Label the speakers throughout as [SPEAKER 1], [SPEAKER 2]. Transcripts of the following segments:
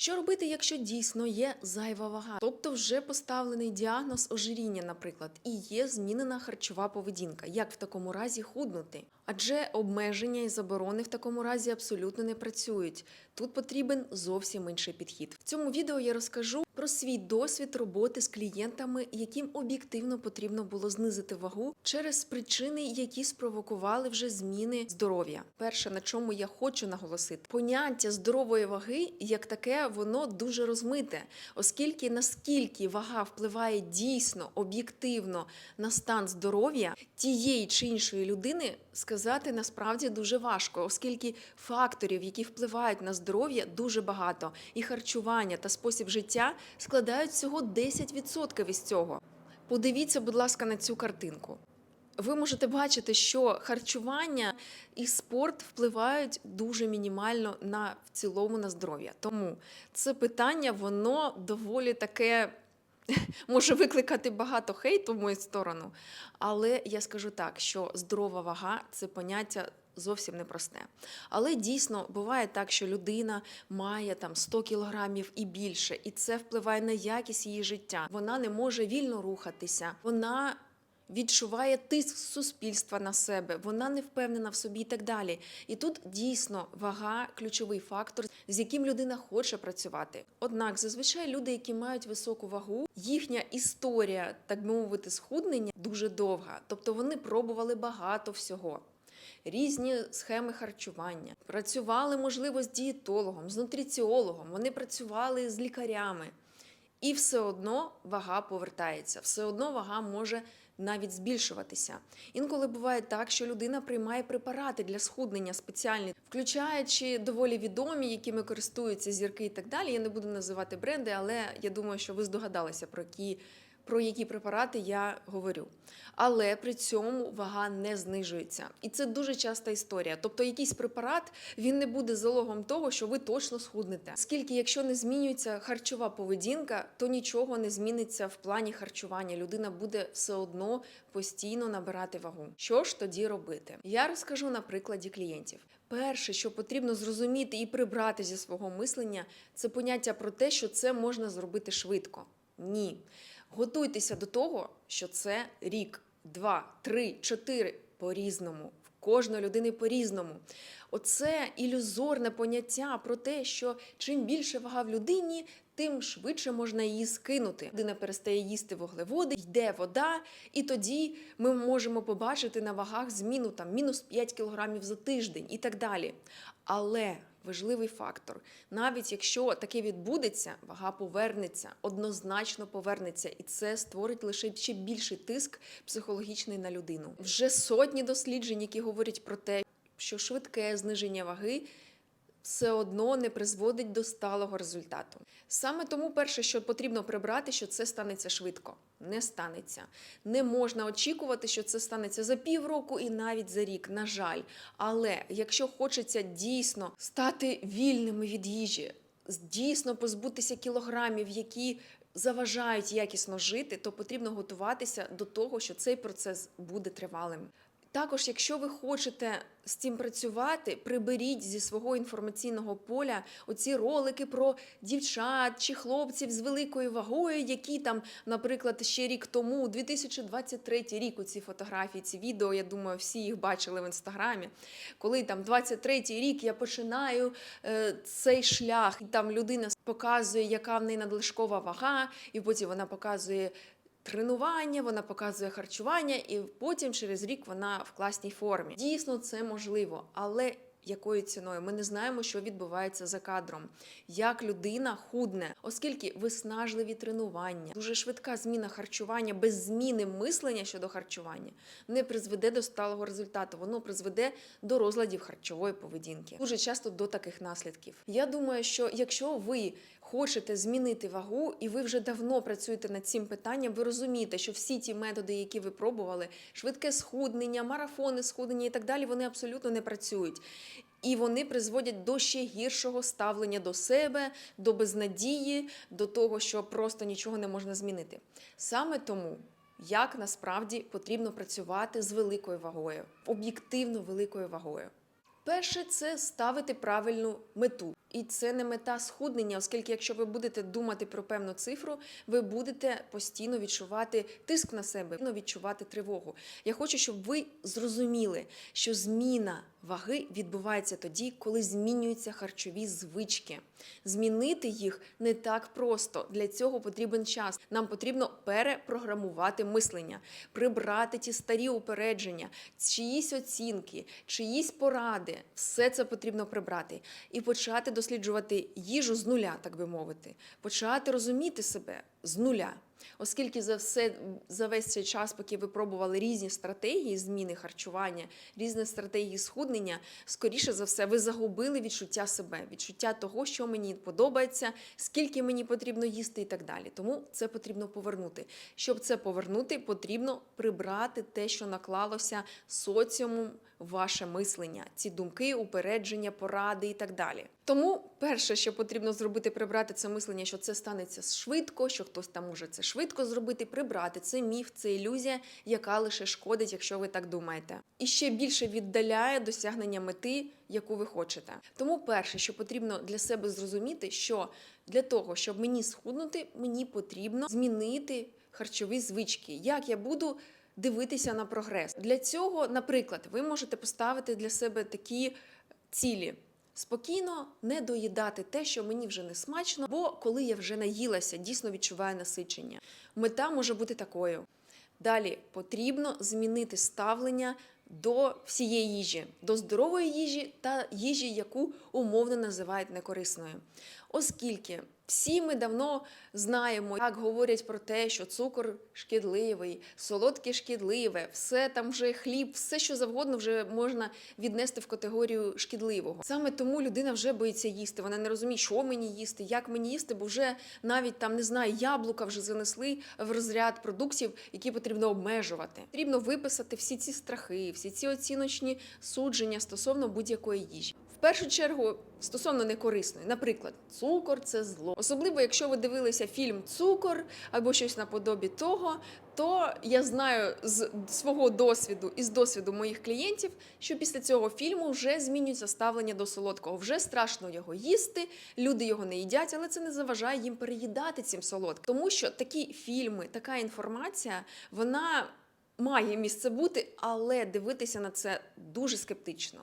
[SPEAKER 1] Що робити, якщо дійсно є зайва вага? Тобто вже поставлений діагноз ожиріння, наприклад, і є змінена харчова поведінка. Як в такому разі худнути? Адже обмеження і заборони в такому разі абсолютно не працюють. Тут потрібен зовсім інший підхід. В цьому відео я розкажу про свій досвід роботи з клієнтами, яким об'єктивно потрібно було знизити вагу через причини, які спровокували вже зміни здоров'я. Перше, на чому я хочу наголосити, поняття здорової ваги як таке, воно дуже розмите, оскільки наскільки вага впливає дійсно об'єктивно на стан здоров'я тієї чи іншої людини, сказати насправді дуже важко, оскільки факторів, які впливають на здоров'я, дуже багато, і харчування та спосіб життя складають всього 10% із цього. Подивіться, будь ласка, на цю картинку. Ви можете бачити, що харчування і спорт впливають дуже мінімально на в цілому на здоров'я. Тому це питання, воно доволі таке може викликати багато хейту в мою сторону. Але я скажу так, що здорова вага це поняття. Зовсім непросте. Але дійсно буває так, що людина має там 100 кілограмів і більше, і це впливає на якість її життя. Вона не може вільно рухатися, вона відчуває тиск суспільства на себе, вона не впевнена в собі і так далі. І тут дійсно вага ключовий фактор, з яким людина хоче працювати. Однак, зазвичай люди, які мають високу вагу, їхня історія, так би мовити, схуднення дуже довга. Тобто вони пробували багато всього. Різні схеми харчування, працювали, можливо, з дієтологом, з нутриціологом, вони працювали з лікарями. І все одно вага повертається, все одно вага може навіть збільшуватися. Інколи буває так, що людина приймає препарати для схуднення спеціальні, включаючи доволі відомі, якими користуються зірки і так далі. Я не буду називати бренди, але я думаю, що ви здогадалися про які. Про які препарати я говорю. Але при цьому вага не знижується. І це дуже часта історія. Тобто, якийсь препарат він не буде залогом того, що ви точно схуднете. Оскільки, якщо не змінюється харчова поведінка, то нічого не зміниться в плані харчування. Людина буде все одно постійно набирати вагу. Що ж тоді робити? Я розкажу на прикладі клієнтів. Перше, що потрібно зрозуміти і прибрати зі свого мислення, це поняття про те, що це можна зробити швидко. Ні. Готуйтеся до того, що це рік, два, три, чотири по-різному. Кожної людини по-різному. Оце ілюзорне поняття про те, що чим більше вага в людині, тим швидше можна її скинути. Людина перестає їсти вуглеводи, йде вода, і тоді ми можемо побачити на вагах зміну там мінус 5 кілограмів за тиждень і так далі. Але важливий фактор. Навіть якщо таке відбудеться, вага повернеться, однозначно повернеться, і це створить лише ще більший тиск психологічний на людину. Вже сотні досліджень, які говорять про те, що швидке зниження ваги. Все одно не призводить до сталого результату. Саме тому перше, що потрібно прибрати, що це станеться швидко. Не станеться. Не можна очікувати, що це станеться за півроку і навіть за рік, на жаль. Але якщо хочеться дійсно стати вільними від їжі, дійсно позбутися кілограмів, які заважають якісно жити, то потрібно готуватися до того, що цей процес буде тривалим. Також, якщо ви хочете з цим працювати, приберіть зі свого інформаційного поля оці ролики про дівчат чи хлопців з великою вагою, які там, наприклад, ще рік тому, 2023 рік, оці фотографії, ці відео, я думаю, всі їх бачили в інстаграмі. Коли там 23-й рік я починаю е, цей шлях, і там людина показує, яка в неї надлишкова вага, і потім вона показує тренування, вона показує харчування, і потім через рік вона в класній формі. Дійсно, це можливо, але якою ціною ми не знаємо, що відбувається за кадром, як людина худне, оскільки виснажливі тренування, дуже швидка зміна харчування без зміни мислення щодо харчування не призведе до сталого результату. Воно призведе до розладів харчової поведінки. Дуже часто до таких наслідків. Я думаю, що якщо ви хочете змінити вагу, і ви вже давно працюєте над цим питанням, ви розумієте, що всі ті методи, які ви пробували, швидке схуднення, марафони схуднення і так далі, вони абсолютно не працюють. І вони призводять до ще гіршого ставлення до себе, до безнадії, до того, що просто нічого не можна змінити. Саме тому. Як насправді потрібно працювати з великою вагою, об'єктивно великою вагою. Перше, це ставити правильну мету. І це не мета схуднення, оскільки якщо ви будете думати про певну цифру, ви будете постійно відчувати тиск на себе, відчувати тривогу. Я хочу, щоб ви зрозуміли, що зміна ваги відбувається тоді, коли змінюються харчові звички. Змінити їх не так просто. Для цього потрібен час. Нам потрібно перепрограмувати мислення, прибрати ті старі упередження, чиїсь оцінки, чиїсь поради. Все це потрібно прибрати і почати досліджувати їжу з нуля, так би мовити, почати розуміти себе з нуля. Оскільки за все за весь цей час, поки ви пробували різні стратегії зміни харчування, різні стратегії схуднення, скоріше за все, ви загубили відчуття себе, відчуття того, що мені подобається, скільки мені потрібно їсти і так далі. Тому це потрібно повернути. Щоб це повернути, потрібно прибрати те, що наклалося соціумом ваше мислення, ці думки, упередження, поради і так далі. Тому перше, що потрібно зробити, прибрати це мислення, що це станеться швидко, що хтось там може це швидко зробити, прибрати це міф, це ілюзія, яка лише шкодить, якщо ви так думаєте, і ще більше віддаляє досягнення мети, яку ви хочете. Тому перше, що потрібно для себе зрозуміти, що для того, щоб мені схуднути, мені потрібно змінити харчові звички. Як я буду дивитися на прогрес. Для цього, наприклад, ви можете поставити для себе такі цілі. Спокійно не доїдати те, що мені вже не смачно, бо коли я вже наїлася, дійсно відчуваю насичення. Мета може бути такою. Далі потрібно змінити ставлення до всієї їжі, до здорової їжі та їжі, яку умовно називають некорисною. Оскільки всі ми давно знаємо, як говорять про те, що цукор шкідливий, солодке шкідливе, все там вже хліб, все що завгодно вже можна віднести в категорію шкідливого. Саме тому людина вже боїться їсти. Вона не розуміє, що мені їсти, як мені їсти, бо вже навіть там не знаю, яблука вже занесли в розряд продуктів, які потрібно обмежувати. Потрібно виписати всі ці страхи, всі ці оціночні судження стосовно будь-якої їжі. Першу чергу стосовно некорисної, наприклад, цукор це зло. Особливо, якщо ви дивилися фільм Цукор або щось наподобі того, то я знаю з свого досвіду і з досвіду моїх клієнтів, що після цього фільму вже змінюється ставлення до солодкого. Вже страшно його їсти, люди його не їдять, але це не заважає їм переїдати цим солодким. Тому що такі фільми, така інформація, вона має місце бути, але дивитися на це дуже скептично.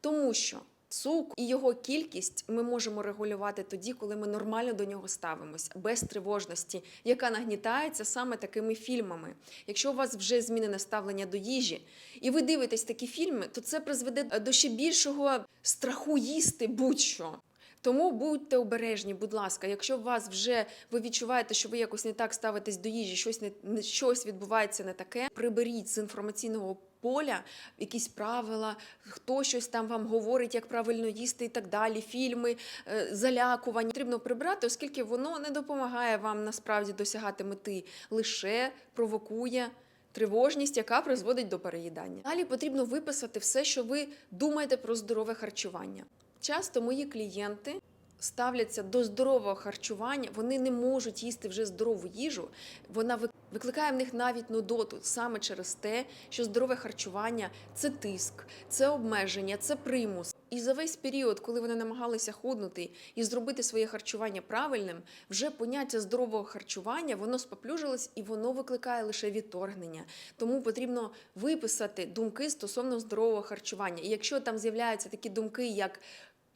[SPEAKER 1] Тому що цукор і його кількість ми можемо регулювати тоді, коли ми нормально до нього ставимося, без тривожності, яка нагнітається саме такими фільмами. Якщо у вас вже змінене ставлення до їжі, і ви дивитесь такі фільми, то це призведе до ще більшого страху їсти будь-що. Тому будьте обережні, будь ласка. Якщо вас вже ви відчуваєте, що ви якось не так ставитесь до їжі, щось не, не щось відбувається не таке, приберіть з інформаційного поля якісь правила, хто щось там вам говорить, як правильно їсти і так далі. Фільми, е, залякування потрібно прибрати, оскільки воно не допомагає вам насправді досягати мети, лише провокує. Тривожність, яка призводить до переїдання. Далі потрібно виписати все, що ви думаєте про здорове харчування. Часто мої клієнти ставляться до здорового харчування, вони не можуть їсти вже здорову їжу. Вона вик- викликає в них навіть нудоту саме через те, що здорове харчування це тиск, це обмеження, це примус. І за весь період, коли вони намагалися худнути і зробити своє харчування правильним, вже поняття здорового харчування воно споплюжилось і воно викликає лише відторгнення. Тому потрібно виписати думки стосовно здорового харчування. І якщо там з'являються такі думки, як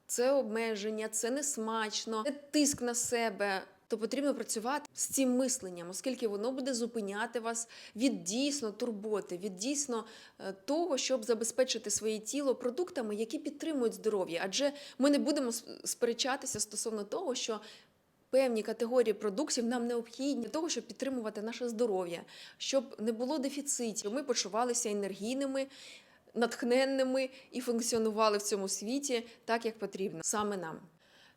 [SPEAKER 1] це обмеження, це несмачно, це тиск на себе. То потрібно працювати з цим мисленням, оскільки воно буде зупиняти вас від дійсно турботи, від дійсно е, того, щоб забезпечити своє тіло продуктами, які підтримують здоров'я. Адже ми не будемо сперечатися стосовно того, що певні категорії продуктів нам необхідні для того, щоб підтримувати наше здоров'я, щоб не було дефіцитів, ми почувалися енергійними натхненними і функціонували в цьому світі так, як потрібно саме нам.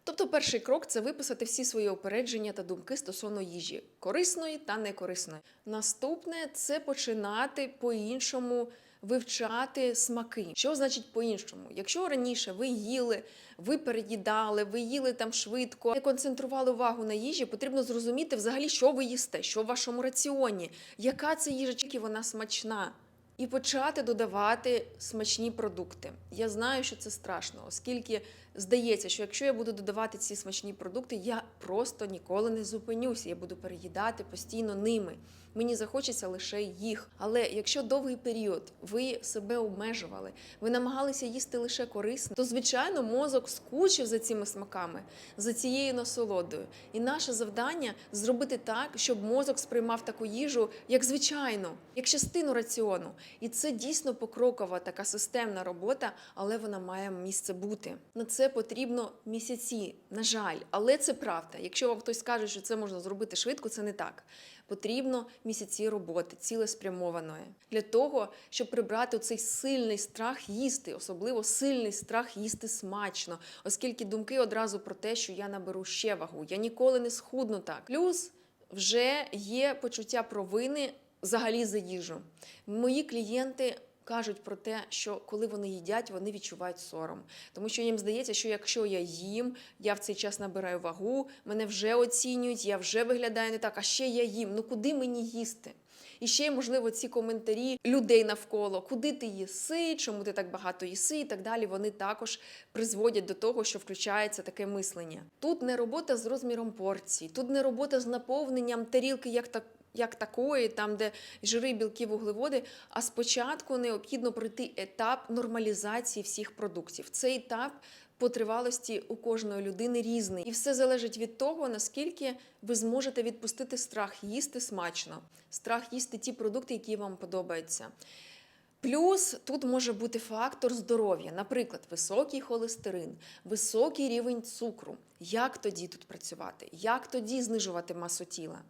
[SPEAKER 1] Тобто, перший крок це виписати всі свої опередження та думки стосовно їжі корисної та некорисної. Наступне це починати по-іншому вивчати смаки. Що значить по-іншому? Якщо раніше ви їли, ви переїдали, ви їли там швидко, не концентрували увагу на їжі, потрібно зрозуміти взагалі, що ви їсте, що в вашому раціоні, яка це їжа, чи вона смачна і почати додавати смачні продукти. Я знаю, що це страшно, оскільки здається, що якщо я буду додавати ці смачні продукти, я просто ніколи не зупинюся. Я буду переїдати постійно ними. Мені захочеться лише їх. Але якщо довгий період ви себе обмежували, ви намагалися їсти лише корисно, то звичайно мозок скучив за цими смаками, за цією насолодою. І наше завдання зробити так, щоб мозок сприймав таку їжу як звичайну, як частину раціону. І це дійсно покрокова така системна робота, але вона має місце бути. На це потрібно місяці, на жаль, але це правда. Якщо вам хтось скаже, що це можна зробити швидко, це не так. Потрібно місяці роботи, цілеспрямованої для того, щоб прибрати цей сильний страх їсти, особливо сильний страх їсти смачно, оскільки думки одразу про те, що я наберу ще вагу, я ніколи не схудну так. Плюс вже є почуття провини взагалі за їжу. Мої клієнти. Кажуть про те, що коли вони їдять, вони відчувають сором, тому що їм здається, що якщо я їм, я в цей час набираю вагу, мене вже оцінюють, я вже виглядаю не так, а ще я їм. Ну куди мені їсти? І ще, можливо, ці коментарі людей навколо, куди ти їси, чому ти так багато їси, і так далі. Вони також призводять до того, що включається таке мислення. Тут не робота з розміром порцій, тут не робота з наповненням тарілки як так. Як такої, там, де жири, білки, вуглеводи, а спочатку необхідно пройти етап нормалізації всіх продуктів. Цей етап по тривалості у кожної людини різний, і все залежить від того, наскільки ви зможете відпустити страх їсти смачно, страх їсти ті продукти, які вам подобаються. Плюс тут може бути фактор здоров'я, наприклад, високий холестерин, високий рівень цукру. Як тоді тут працювати? Як тоді знижувати масу тіла?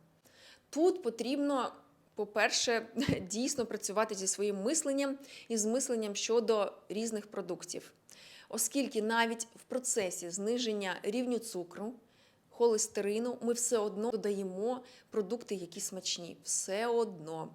[SPEAKER 1] Тут потрібно, по-перше, дійсно працювати зі своїм мисленням і з мисленням щодо різних продуктів. Оскільки навіть в процесі зниження рівню цукру, холестерину, ми все одно додаємо продукти, які смачні. Все одно.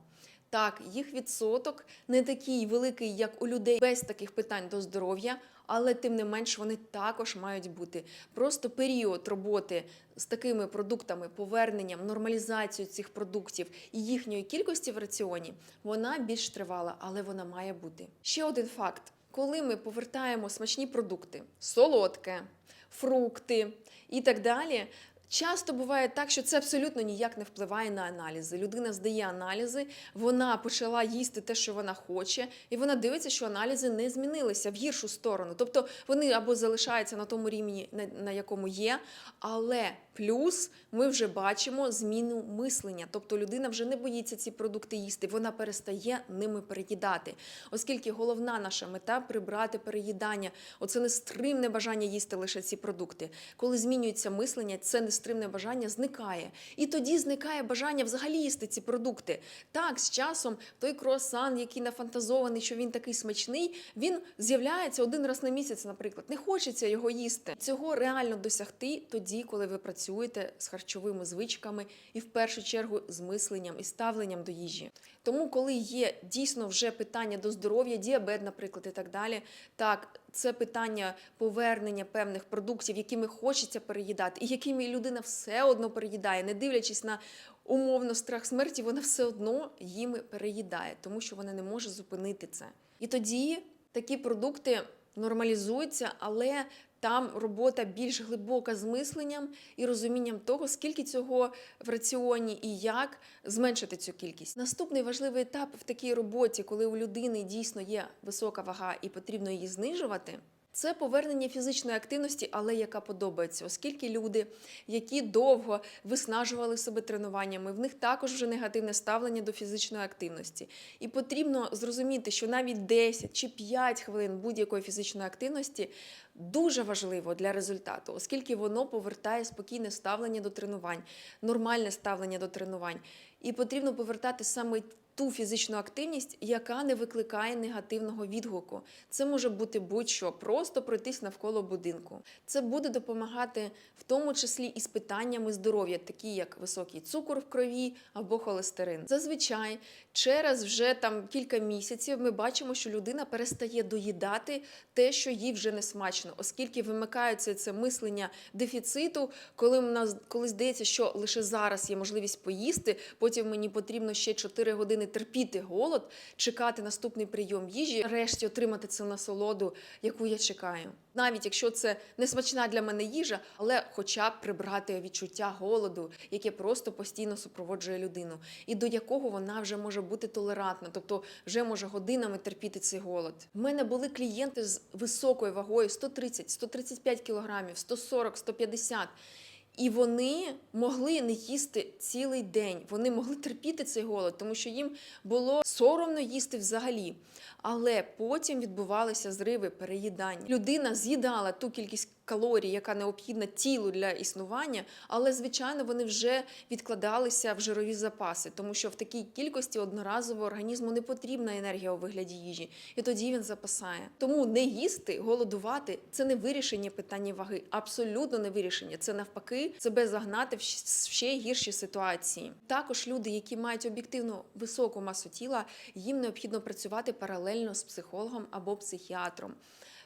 [SPEAKER 1] Так, їх відсоток не такий великий, як у людей без таких питань до здоров'я, але тим не менш вони також мають бути. Просто період роботи з такими продуктами, поверненням, нормалізацією цих продуктів і їхньої кількості в раціоні, вона більш тривала, але вона має бути. Ще один факт: коли ми повертаємо смачні продукти, солодке, фрукти і так далі. Часто буває так, що це абсолютно ніяк не впливає на аналізи. Людина здає аналізи, вона почала їсти те, що вона хоче, і вона дивиться, що аналізи не змінилися в гіршу сторону. Тобто вони або залишаються на тому рівні, на, якому є, але плюс ми вже бачимо зміну мислення. Тобто людина вже не боїться ці продукти їсти, вона перестає ними переїдати. Оскільки головна наша мета прибрати переїдання. Оце нестримне бажання їсти лише ці продукти. Коли змінюється мислення, це нестримне бажання зникає. І тоді зникає бажання взагалі їсти ці продукти. Так, з часом той круасан, який нафантазований, що він такий смачний, він з'являється один раз на місяць, наприклад. Не хочеться його їсти. Цього реально досягти тоді, коли ви працюєте з харчовими звичками і в першу чергу з мисленням і ставленням до їжі. Тому, коли є дійсно вже питання до здоров'я, діабет, наприклад, і так далі, так. Це питання повернення певних продуктів, якими хочеться переїдати, і якими людина все одно переїдає, не дивлячись на умовно страх смерті, вона все одно їми переїдає, тому що вона не може зупинити це. І тоді такі продукти нормалізуються, але там робота більш глибока з мисленням і розумінням того, скільки цього в раціоні і як зменшити цю кількість. Наступний важливий етап в такій роботі, коли у людини дійсно є висока вага і потрібно її знижувати. Це повернення фізичної активності, але яка подобається, оскільки люди, які довго виснажували себе тренуваннями, в них також вже негативне ставлення до фізичної активності. І потрібно зрозуміти, що навіть 10 чи 5 хвилин будь-якої фізичної активності дуже важливо для результату, оскільки воно повертає спокійне ставлення до тренувань, нормальне ставлення до тренувань. І потрібно повертати саме ту фізичну активність, яка не викликає негативного відгуку. Це може бути будь-що, просто пройтись навколо будинку. Це буде допомагати в тому числі і з питаннями здоров'я, такі як високий цукор в крові або холестерин. Зазвичай, через вже там кілька місяців ми бачимо, що людина перестає доїдати те, що їй вже не смачно, оскільки вимикається це мислення дефіциту, коли в нас коли здається, що лише зараз є можливість поїсти, потім мені потрібно ще 4 години терпіти голод, чекати наступний прийом їжі, решті отримати цю насолоду, яку я чекаю. навіть якщо це не смачна для мене їжа, але хоча б прибрати відчуття голоду, яке просто постійно супроводжує людину, і до якого вона вже може бути толерантна, тобто вже може годинами терпіти цей голод. В мене були клієнти з високою вагою 130-135 кілограмів, 140-150. І вони могли не їсти цілий день. Вони могли терпіти цей голод, тому що їм було соромно їсти взагалі. Але потім відбувалися зриви, переїдання. Людина з'їдала ту кількість калорій, яка необхідна тілу для існування, але звичайно вони вже відкладалися в жирові запаси, тому що в такій кількості одноразово організму не потрібна енергія у вигляді їжі, і тоді він запасає. Тому не їсти, голодувати це не вирішення питання ваги, абсолютно не вирішення. Це навпаки себе загнати в ще гірші ситуації. Також люди, які мають об'єктивно високу масу тіла, їм необхідно працювати паралельно з психологом або психіатром.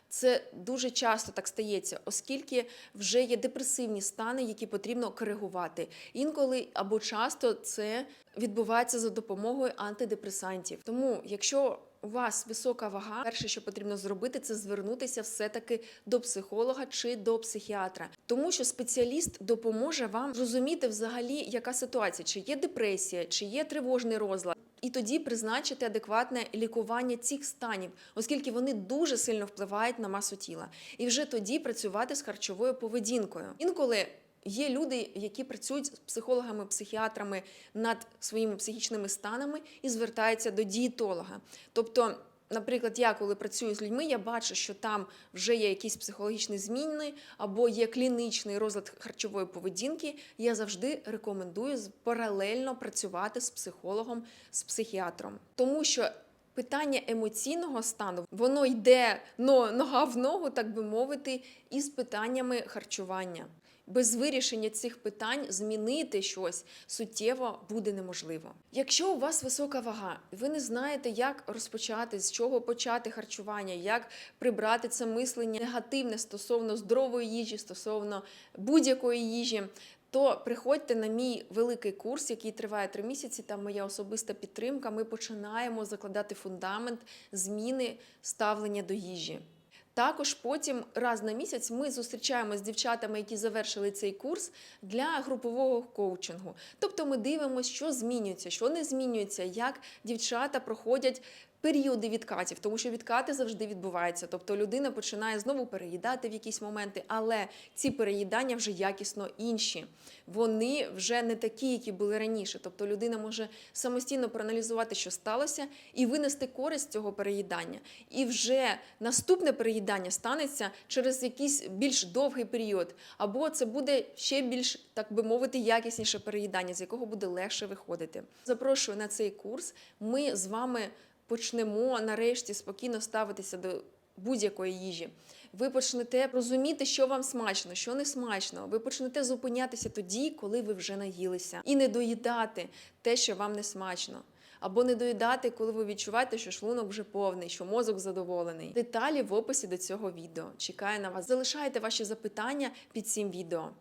[SPEAKER 1] Це дуже часто так стається, оскільки вже є депресивні стани, які потрібно коригувати. Інколи або часто це відбувається за допомогою антидепресантів. Тому, якщо у вас висока вага, перше, що потрібно зробити, це звернутися все-таки до психолога чи до психіатра, тому що спеціаліст допоможе вам зрозуміти взагалі, яка ситуація, чи є депресія, чи є тривожний розлад. І тоді призначити адекватне лікування цих станів, оскільки вони дуже сильно впливають на масу тіла, і вже тоді працювати з харчовою поведінкою. Інколи є люди, які працюють з психологами, психіатрами над своїми психічними станами і звертаються до дієтолога. Тобто, Наприклад, я коли працюю з людьми, я бачу, що там вже є якісь психологічні зміни або є клінічний розлад харчової поведінки. Я завжди рекомендую паралельно працювати з психологом, з психіатром, тому що. Питання емоційного стану воно йде но, нога в ногу, так би мовити, із питаннями харчування. Без вирішення цих питань змінити щось суттєво буде неможливо. Якщо у вас висока вага, ви не знаєте, як розпочати, з чого почати харчування, як прибрати це мислення негативне стосовно здорової їжі, стосовно будь-якої їжі. То приходьте на мій великий курс, який триває три місяці. Там моя особиста підтримка. Ми починаємо закладати фундамент зміни ставлення до їжі. Також потім раз на місяць ми зустрічаємося з дівчатами, які завершили цей курс для групового коучингу. Тобто ми дивимося, що змінюється, що не змінюється, як дівчата проходять. Періоди відкатів, тому що відкати завжди відбуваються. Тобто людина починає знову переїдати в якісь моменти, але ці переїдання вже якісно інші. Вони вже не такі, які були раніше. Тобто людина може самостійно проаналізувати, що сталося, і винести користь цього переїдання. І вже наступне переїдання станеться через якийсь більш довгий період, або це буде ще більш, так би мовити, якісніше переїдання, з якого буде легше виходити. Запрошую на цей курс. Ми з вами почнемо нарешті спокійно ставитися до будь-якої їжі. Ви почнете розуміти, що вам смачно, що не смачно. Ви почнете зупинятися тоді, коли ви вже наїлися, і не доїдати те, що вам не смачно. Або не доїдати, коли ви відчуваєте, що шлунок вже повний, що мозок задоволений. Деталі в описі до цього відео. Чекаю на вас. Залишайте ваші запитання під цим відео.